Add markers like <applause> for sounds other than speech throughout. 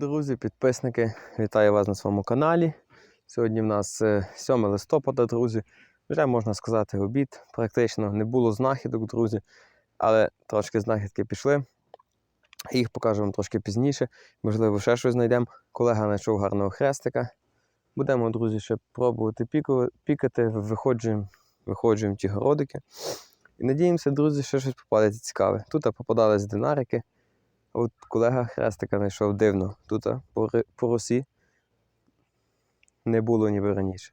Друзі, підписники, вітаю вас на своєму каналі. Сьогодні в нас е, 7 листопада, друзі. Вже можна сказати обід. Практично не було знахідок, друзі, але трошки знахідки пішли. Їх покажу вам трошки пізніше. Можливо, ще щось знайдемо. Колега знайшов гарного хрестика. Будемо, друзі, ще пробувати пікати, виходжуємо, виходжуємо ті городики. І надіємося, друзі, що щось попадеться цікаве. Тут попадались динарики. От колега хрестика знайшов дивно. Тут по, по росі не було ніби раніше.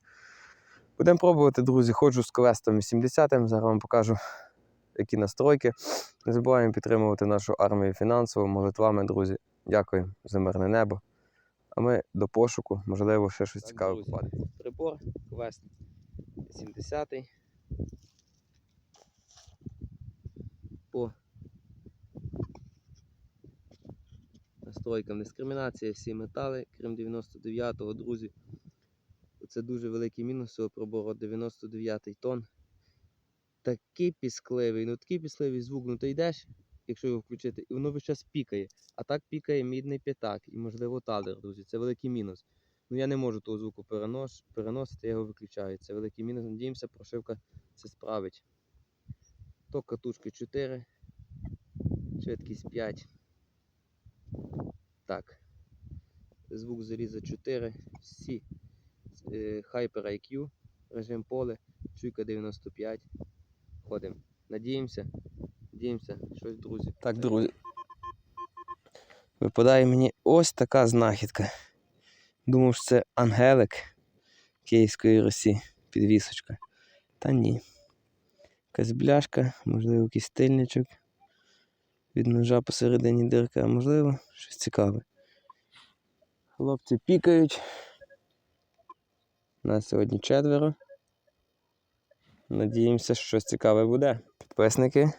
Будемо пробувати, друзі. Ходжу з квестом 80-м, Зараз вам покажу, які настройки. Не забуваємо підтримувати нашу армію фінансово, молитвами, друзі. Дякуємо за мирне небо. А ми до пошуку, можливо, ще щось цікаве попаде. Прибор, квест 70 По настройкам дискримінація, всі метали, крім 99-го, друзі. Це дуже великий мінус цього пробору 99 тонн. Такий піскливий, ну такий піскливий звук, ну ти йдеш, якщо його включити, і воно весь час пікає. А так пікає мідний п'ятак і, можливо, талер, друзі. Це великий мінус. Ну я не можу того звуку перенос, переносити, я його виключаю. Це великий мінус. Надіємося, прошивка це справить. То катушки 4, швидкість 5. Так. Звук заліза 4. Всі. Е, Hyper IQ, режим поле, чуйка 95. Ходимо. Надіємося. Надіємося, щось, друзі. Так, друзі. Випадає мені ось така знахідка. Думав, що це ангелик Київської Русі, підвісочка. Та ні. Якась бляшка, можливо, якийсь стильничок. Від ножа посередині дирка, а можливо, щось цікаве. Хлопці пікають. Нас сьогодні четверо. Надіємося, що щось цікаве буде. Підписники.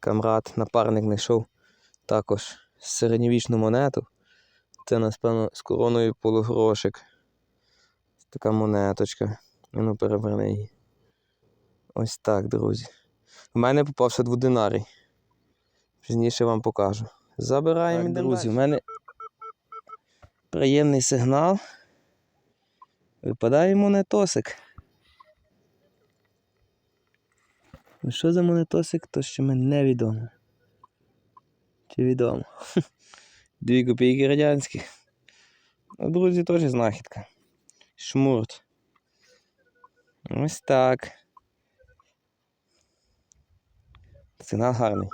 Камрад, напарник знайшов також середньовічну монету. Це, напевно, з короною полугрошик. Така монеточка. Ну, переверни її. Ось так, друзі. У мене попався дводинарій. Пізніше вам покажу. Забираємо Так, друзі. У мене приємний сигнал. Випадає монетосик. Ну, Що за монетосик, то ще мені невідомо. Чи відомо? <laughs> Дві копійки радянські. Ну, друзі, теж знахідка. Шмурт. Ось так. Сигнал гарний.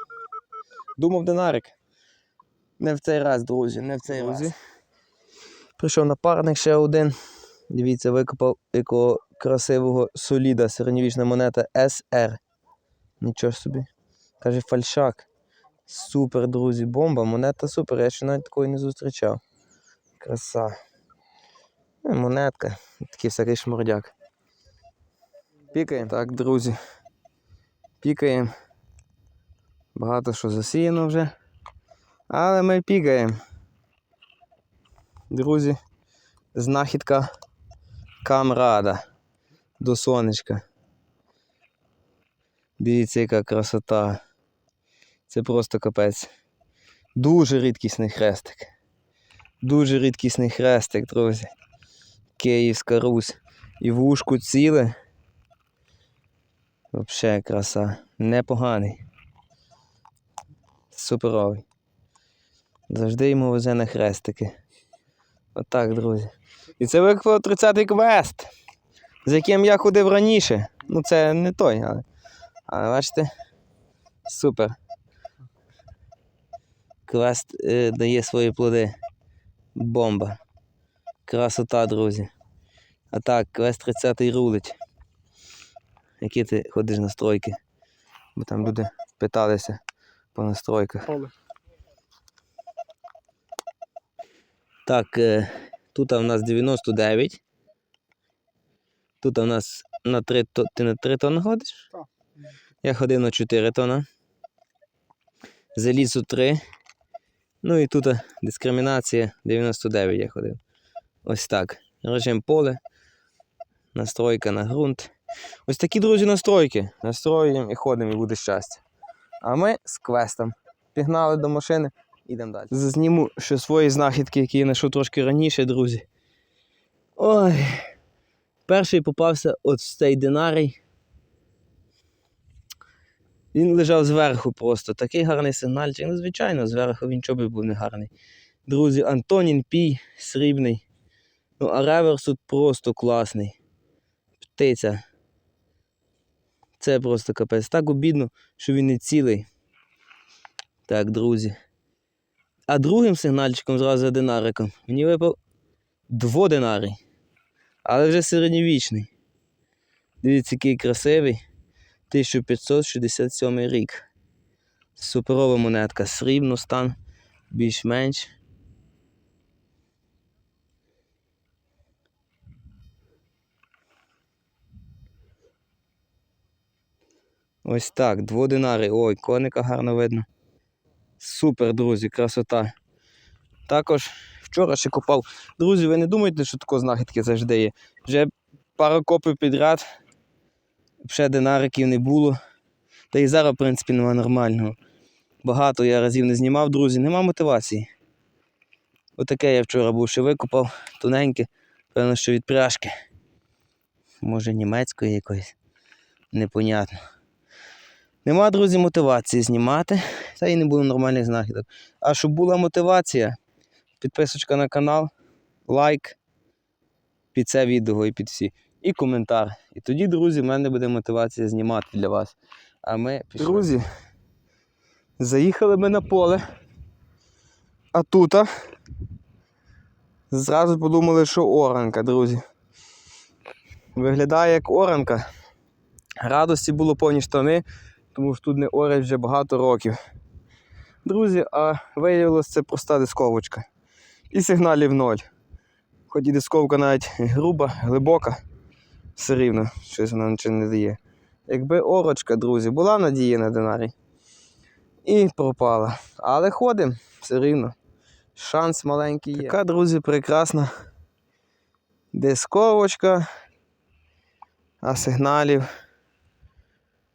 Думав динарик. Не в цей раз, друзі, не в цей Клас. раз. Прийшов напарник ще один. Дивіться, викопав якого красивого соліда, середньовічна монета SR. Нічого собі. Каже, фальшак. Супер, друзі, бомба, монета супер, я ще навіть такої не зустрічав. Краса. Е, Монетка, такий всякий шмурдяк. Пікаємо. Так, друзі. Пікаємо. Багато що засіяно вже. Але ми пікаємо. Друзі, знахідка камрада до сонечка. Дивіться, яка красота. Це просто капець. Дуже рідкісний хрестик. Дуже рідкісний хрестик, друзі. Київська Русь. І вушку ціле. Взагалі краса. Непоганий. Суперовий. Завжди йому везе на хрестики. Отак, друзі. І це викликав 30-й квест, з яким я ходив раніше. Ну, це не той, але. Але бачите, супер. Квест е, дає свої плоди. Бомба. Красота, друзі. А так, квест 30-й рулить. Які ти ходиш на стройки? Бо там люди питалися по настройках. Поле. Так, е, тут у нас 99. Тут у нас на 3 то... Ти на 3 тонни ходиш? Так. Я ходив на 4 тонни. Залізу 3. Ну і тут дискримінація 99 я ходив. Ось так. Режим поле. Настройка на ґрунт. Ось такі, друзі, настройки. Настроюємо і ходимо, і буде щастя. А ми з квестом. Пігнали до машини, Ідемо далі. Зазніму ще свої знахідки, які я знайшов трошки раніше, друзі. Ой. Перший попався от цей динарій. Він лежав зверху просто. Такий гарний сигнальчик. Ну, звичайно, зверху він чого би був не гарний. Друзі, Антонін Пій срібний. Ну, а реверс тут просто класний. Птиця. Це просто капець. Так обідно, що він не цілий. Так, друзі. А другим сигнальчиком зразу динариком мені випав дводинарий. Але вже середньовічний. Дивіться, який красивий. 1567 рік. Суперова монетка. Срібно стан більш-менш. Ось так, дводинари. Ой, коника гарно видно. Супер, друзі, красота. Також вчора ще копав. Друзі, ви не думайте, що тако знахідки завжди є. Вже пару копів підряд. Ще динариків не було. Та і зараз, в принципі, нема нормального. Багато я разів не знімав, друзі, нема мотивації. Отаке я вчора був ще викопав, тоненьке, певно, що від пряжки. Може німецької якоїсь. Непонятно. Нема, друзі, мотивації знімати, та й не було нормальних знахідок. А щоб була мотивація, підписочка на канал, лайк під це відео і під всі. І коментар. І тоді, друзі, в мене буде мотивація знімати для вас. А ми пішли. Друзі, заїхали ми на поле. А тут зразу подумали, що оранка, друзі. Виглядає як оранка. Радості було повні штани, тому що тут не орять вже багато років. Друзі, а виявилось це проста дисковочка. І сигналів ноль. Хоч і дисковка навіть груба, глибока, все рівно щось вона нічого не дає. Якби орочка, друзі, була надія на динарій. І пропала. Але ходимо, все рівно. Шанс маленький є. Така, друзі, прекрасна дисковочка. А сигналів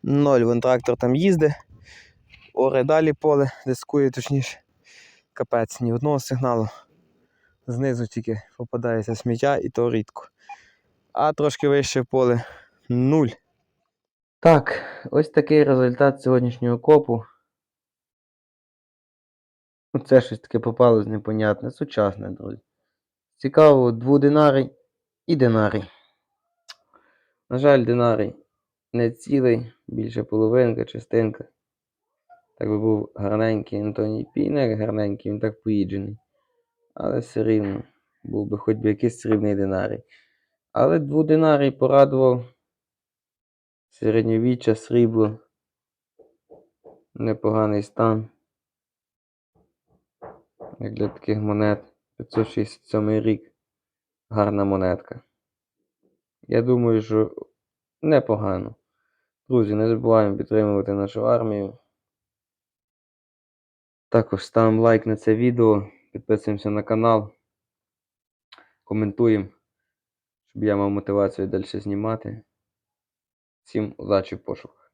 ноль. Вон трактор там їздить. Оре далі поле, дискує точніше. Капець, ні одного сигналу. Знизу тільки попадається сміття і то рідко. А трошки вище поле нуль. Так, ось такий результат сьогоднішнього копу. Оце щось таке попалось непонятне, сучасне, друзі. Цікаво, дводинарий і динарій. На жаль, динарій не цілий, більше половинка, частинка. Так би був гарненький Антоній Пінер, гарненький, він так поїджений. Але все рівно, був би хоч би якийсь срібний динарій. Але дводинарій порадував. Середньовіччя, срібло. Непоганий стан. Як для таких монет. 567 рік. Гарна монетка. Я думаю, що непогано. Друзі, не забуваємо підтримувати нашу армію. Також ставимо лайк на це відео, підписуємося на канал, коментуємо, щоб я мав мотивацію далі знімати. Всім удачі в пошуках.